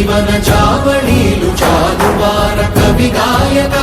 జీవన జావళీలు జాలువార కవి గాయక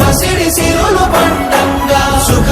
పసిడి సిరులు పండంగా సుఖ